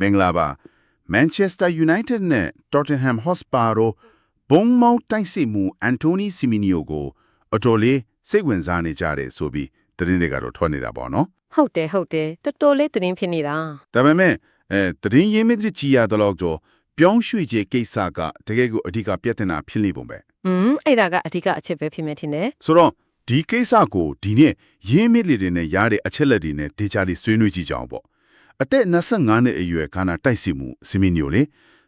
မင်္ဂလာပါ Manchester United နဲ့ Tottenham Hotspur တို့ဘုံမောက်တိုက်စစ်မှုအန်တိုနီစီမီနီယိုကိုအတော်လေးစိတ်ဝင်စားနေကြတယ်ဆိုပြီးသတင်းတွေကတော့ထွက်နေတာပေါ့နော်ဟုတ်တယ်ဟုတ်တယ်တော်တော်လေးသတင်းဖြစ်နေတာဒါပေမဲ့အဲသတင်းရင်းမြစ်တွေကြီးရတော့ကြောပြောင်းရွှေ့ခြင်းကိစ္စကတကယ်ကိုအဓိကပြဿနာဖြစ်နေပုံပဲอืมအဲ့ဒါကအဓိကအချက်ပဲဖြစ်မယ်ထင်တယ်ဆိုတော့ဒီကိစ္စကိုဒီနေ့ရင်းမြစ်လေးတွေနဲ့ရတဲ့အချက်လက်တွေနဲ့ဒေတာတွေဆွေးနွေးကြည့်ကြအောင်ပေါ့ အသက်25နှစ်အရွယ်ခန္ဓာတိုက်စီမှုစီမီနီယိုလေ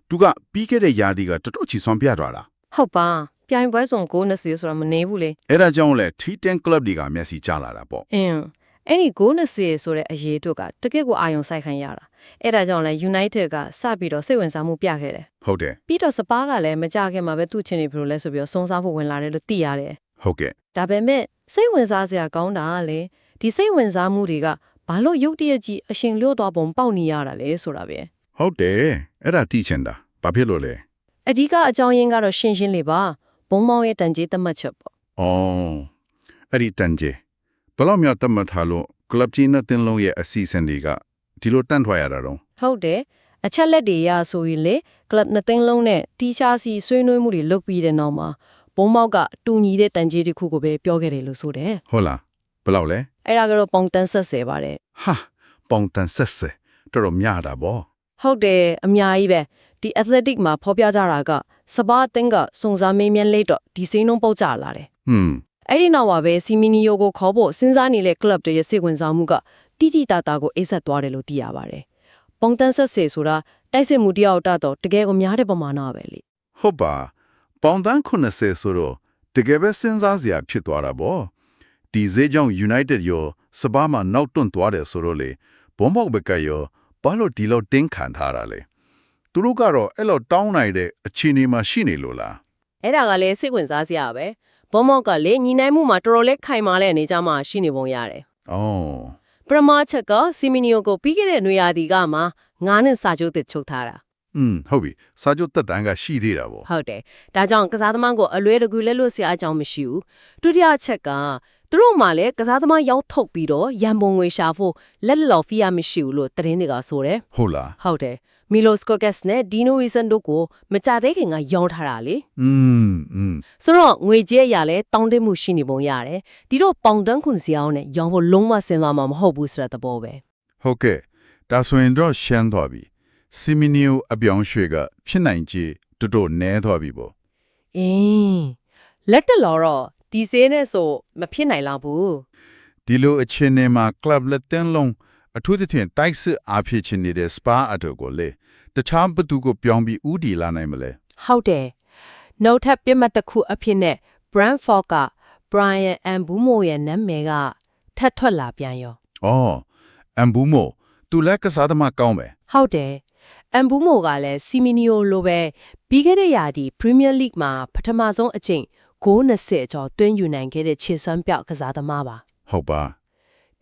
သူကပြီးခဲ့တဲ့ယာဒီကတော်တော်ချီဆွမ်းပြသွားတာဟုတ်ပါပြိုင်ပွဲစုံကို20ဆိုတာမနေဘူးလေအဲ့ဒါကြောင့်လဲ T10 club တွေကမျက်စိကျလာတာပေါ့အင်းအဲ့ဒီကို20ဆိုတဲ့အရေးတို့ကတကယ့်ကိုအာယုံဆိုင်ခံရတာအဲ့ဒါကြောင့်လဲ United ကစပြီးတော့စိတ်ဝင်စားမှုပြခဲ့တယ်ဟုတ်တယ်ပြီးတော့စပါးကလည်းမကြခင်မှာပဲသူ့ချင်းနေဘယ်လိုလဲဆိုပြီးတော့စုံစားဖို့ဝင်လာတယ်လို့သိရတယ်ဟုတ်ကဲ့ဒါပေမဲ့စိတ်ဝင်စားစရာကောင်းတာကလေဒီစိတ်ဝင်စားမှုတွေက ဘာလို့ရုတ်တရက်ကြီးအရှင်လျော့သွားပုံပေါက်နေရတာလဲဆိုတာပဲဟုတ်တယ်အဲ့ဒါသိချင်တာဘာဖြစ်လို့လဲအဓိကအကြောင်းရင်းကတော့ရှင်းရှင်းလေးပါဘုံမောင်ရဲ့တန်ကြေးသတ်မှတ်ချက်ပေါ့အော်အဲ့ဒီတန်ကျေဘယ်လောက်မြောက်တတ်မှတ်ထားလို့ club ကြီးနဲ့တင်လုံးရဲ့အစီအစဉ်တွေကဒီလိုတန့်ထွားရတာတော့ဟုတ်တယ်အချက်လက်တွေရဆိုရင်လေကလပ်နှစ်သိန်းလုံးနဲ့တီရှာစီဆွေးနွေးမှုတွေလုပ်ပြီးတဲ့နောက်မှာဘုံမောက်ကတူညီတဲ့တန်ကြေးတစ်ခုကိုပဲပြောခဲ့တယ်လို့ဆိုတယ်ဟုတ်လား ဘယ်လောက်လဲအဲ့ဒါကတော့ပေါင်တန်းဆက်ဆယ်ပါတယ်ဟာပေါင်တန်ဆက်ဆက်တော်တော်များတာဗောဟုတ်တယ်အများကြီးပဲဒီ athletic မှာဖော်ပြကြတာကစပါအသင်းကစုံစမ်းမေးမြန်းလိုက်တော့ဒီစိမ်းလုံးပုတ်ကြလာတယ်ဟွန်းအဲ့ဒီနောက်မှာပဲစီမီနီယိုကိုခေါ်ဖို့စဉ်းစားနေတဲ့ club တွေရဲ့စိတ်ဝင်စားမှုကတိတိတတာကိုအိတ်ဆက်သွားတယ်လို့သိရပါတယ်။ပုံတန်းဆက်စေဆိုတာတိုက်စစ်မှုတယောက်တတော့တကယ်ကိုများတဲ့ပမာဏပဲလေဟုတ်ပါပေါင်တန်90ဆိုတော့တကယ်ပဲစဉ်းစားစရာဖြစ်သွားတာဗော ဒီဈေးကြောင့် United ရောစပါးမှာနောက်တွန့်သွားတယ်ဆိုတော့လေဘုံဘောက်ဘက်ကရောဘာလို့ဒီလိုတင်းခံထားတာလဲသူတို့ကတော့အဲ့လိုတောင်းနိုင်တဲ့အခြေအနေမှာရှိနေလို့လား။အဲ့ဒါကလည်းစိတ်ဝင်စားစရာပဲ။ဘုံမောက်ကလေညီနိုင်မှုမှာတော်တော်လေးခိုင်မာတဲ့အနေအထားမှာရှိနေပုံရတယ်အော်။ပရမချက်ကစီမီနီယိုကိုပြီးခဲ့တဲ့နွေရာသီကမှငါးနှစ်စာချုပ်သစ်ချုပ်ထားတာอืมဟုတ်ပြီစာချုပ်တက်တန်းကရှိသေးတာဗော။ဟုတ်တယ်။ဒါကြောင့်ကစားသမားကိုအလွဲတကူလဲလို့ဆရာအကြောင်းမရှိဘူး။ဒုတိယအချက်က သူတို့မှလည်းကစားသမားရောက်ထုတ်ပြီးတော့ရန်ပုံငွေရှာဖို့လက်လော်ဖီးရမရှိဘူးလို့သတင်းတွေကဆိုတယ် ဟုတ်လား ဟုတ်တယ်မီလိုစကော့ကက်စ်နဲ့ဒီနိုဝီဆန်တို့ကိုမကြသေးခင်ကရောင်းထားတာလေ อืมอืม ဆိုတော့ငွေကြေးအရာလဲတောင်းတမှုရှိနေပုံရတယ်ဒီတော့ပေါင်တန်းခွန်စီအောင်နဲ့ရောင်းဖို့လုံးဝစဉ်းစားမှာမဟုတ်ဘူးဆိုတဲ့သဘောပဲ ဟုတ်ကဲ့ဒါဆိုရင်တော့ရှမ်းသွားပြီစီမီနီယိုအပြောင်းရွှေ့ကဖြစ်နိုင်ကြတော်တော်နဲသွားပြီဗော အင်းလက်တလော်တော့ ဒီစင်းနဲ့ဆိုမဖြစ်နိုင်လောက်ဘူးဒီလိုအခြေအနေမှာ club လက်တန်းလုံးအထူးသဖြင့်တိုက်စစ်အားဖြည့်ချင်နေတဲ့ spa အတူကိုလေတခြားဘသူကိုပြောင်းပြီးဥတီလာနိုင်မလဲဟုတ်တယ်နှုတ်ထပ်ပြတ်မှတ်တစ်ခုအဖြစ်နဲ့ Brandford က Brian Mbumo ရဲ့နာမည်ကထပ်ထွက်လာပြန်ရော။အော်အမ်ဘူမိုသူလက်ကစားသမားကောင်းပဲဟုတ်တယ်အမ်ဘူမိုကလည်းစီမီနီယိုလိုပဲပြီးခဲ့တဲ့ရာသီပရီးမီးယားလိဂ်မှာပထမဆုံးအကြိမ် ဂိုး20ကျော်သွင်းယူနိုင်ခဲ့တဲ့ခြေစွမ်းပြောက်ကစားသမားပါ။ဟုတ်ပါ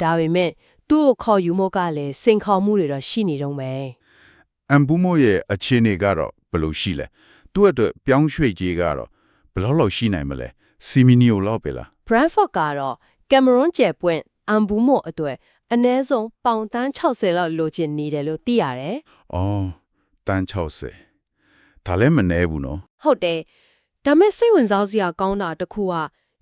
ဒါပေမဲ့သူ့ကိုခေါ်ယူမို့ကလည်းစိန်ခေါ်မှုတွေတော့ရှိနေတော့မယ်။အမ်ဘူမိုရဲ့အခြေအနေကတော့ဘယ်လိုရှိလဲ။သူ့အတွက်ပြောင်းရွှေ့ကြီးကတော့ဘယ်လောက်လောက်ရှိနိုင်မလဲ။စီမီနီယိုလောက်ပဲလား Brentford ကတော့ကင်မရွန်ကျယ်ပွင့်အမ်ဘူမိုအတွက်အနည်းဆုံးပေါင်တန်း60လောက်လိုချင်နေတယ်လို့သိရတယ်။အော်တန်60ဒါလည်းမနှဲဘူးနော်ဟုတ်တယ် ဒါမဲ့စိတ်ဝင်စားစရာကောင်းတာတစ်ခုက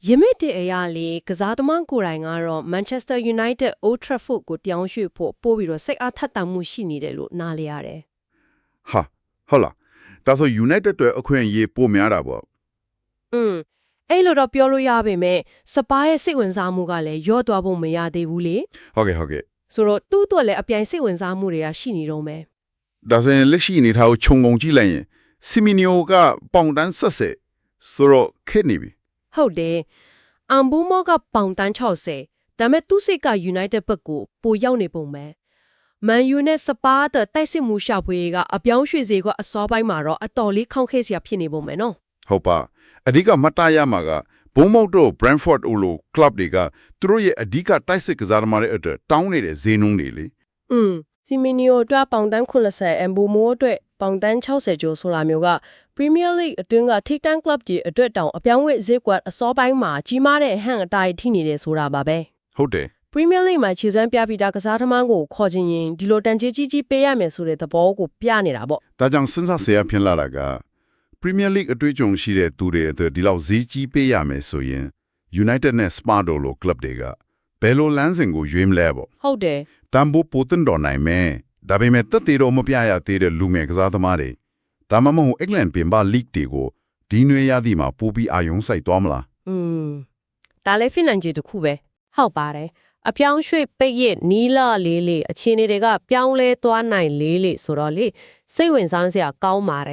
ယမစ်တဲ့အရာလေးကစားသမားကိုယ်တိုင်ကတော့ Manchester United Old Trafford ကိုတောင်းရွှေ့ဖို့ပို့ပြီးတော့စိတ်အားထက်သန်မှုရှိနေတယ်လို့နားလေရတယ်။ဟာဟုတ်လား။ဒါဆို United အတွက်အခွင့်အရေးပိုများတာပေါ့။อืมအဲ့လိုတော့ပြောလို့ရပါပဲစပါးရဲ့စိတ်ဝင်စားမှုကလည်းရော့သွားဖို့မရသေးဘူးလေ။ဟုတ်ကဲ့ဟုတ်ကဲ့ဆိုတော့သူ့အတွက်လည်းအပြိုင်စိတ်ဝင်စားမှုတွေကရှိနေတော့မယ်ဒါဆိုရင်လက်ရှိအနေထားကိုခြုံငုံကြည့်လိုက်ရင်စီမီနီယိုကပေါင်တန်းဆက်ဆက် ဆိုတော့ခက်နေပြီဟုတ်တယ်အမ်ဘူမောကပေါင်တန်း60ဒါမဲ့သူ့စိတ်က United ဘက်ကိုပိုရောက်နေပုံပဲမန်ယူနဲ့စပါးတဲ့တိုက်စစ်မှုရှာဖွေရေးကအပြောင်းရွှေ့စေကအစောပိုင်းမှာတော့အတော်လေးခေါင်းခဲစရာဖြစ်နေပုံပဲနော်ဟုတ်ပါအဓိကမတ်တရမှာကဘုံမောက်တို့ Brentford အိုလို club တွေကသူတို့ရဲ့အဓိကတိုက်စစ်ကစားသမားတွေအတွက်တောင်းနေတဲ့ဈေးနှုန်းတွေလေอืมစီမီနီယိုအတွက်ပေါင်တန်း80အမ်ဘူမိုအတွက် ပေါင်တန်း60ကျော်ဆိုလာမျိုးက Premier League အတွင်းကထိပ်တန်း club ကြီးအတွက်တောင်အပြောင်းဝဲဈေးကွက်အစောပိုင်းမှာကြီးမားတဲ့အဟန့်အတားထိနေတယ်ဆိုတာပါပဲဟုတ်တယ် Premier League မှာခြေစွမ်းပြပြီးသားကစားသမားကိုခေါ်ချင်ရင်ဒီလိုတန်ကြေးကြီးကြီးပေးရမယ်ဆိုတဲ့သဘောကိုပြနေတာပေါ့ဒါကြောင့်စဉ်းစားစရာဖြစ်လာတာက Premier League အတွေ့အကြုံရှိတဲ့သူတွေအတွက်ဒီလောက်ဈေးကြီးပေးရမယ်ဆိုရင် United နဲ့ Spa တို့လို club တွေကဘယ်လိုလမ်းစဉ်ကိုရွေးမလဲပေါ့ဟုတ်တယ်တန်ဖိုးပိုတင်တော်နိုင်မယ် ဒါပေမဲ့တက်သေးတော့မပြရသေးတဲ့လူငယ်ကစားသမားတွေဒါမှမဟုတ် England ပြင်ပ league တွေကိုဒီနွေရသည်မှာပိုပြီးအာရုံစိုက်သွားမလားอืมဒါလည်းဖြစ်နိုင်ခြေတစ်ခုပဲဟုတ်ပါတယ်အပြောင်းရွှေ့ပိတ်ရနီးလာလေးလေးအခြေအနေတွေကပြောင်းလဲသွားနိုင်လေးလေးဆိုတော့လေစိတ်ဝင်စားစရာကောင်းပါတယ်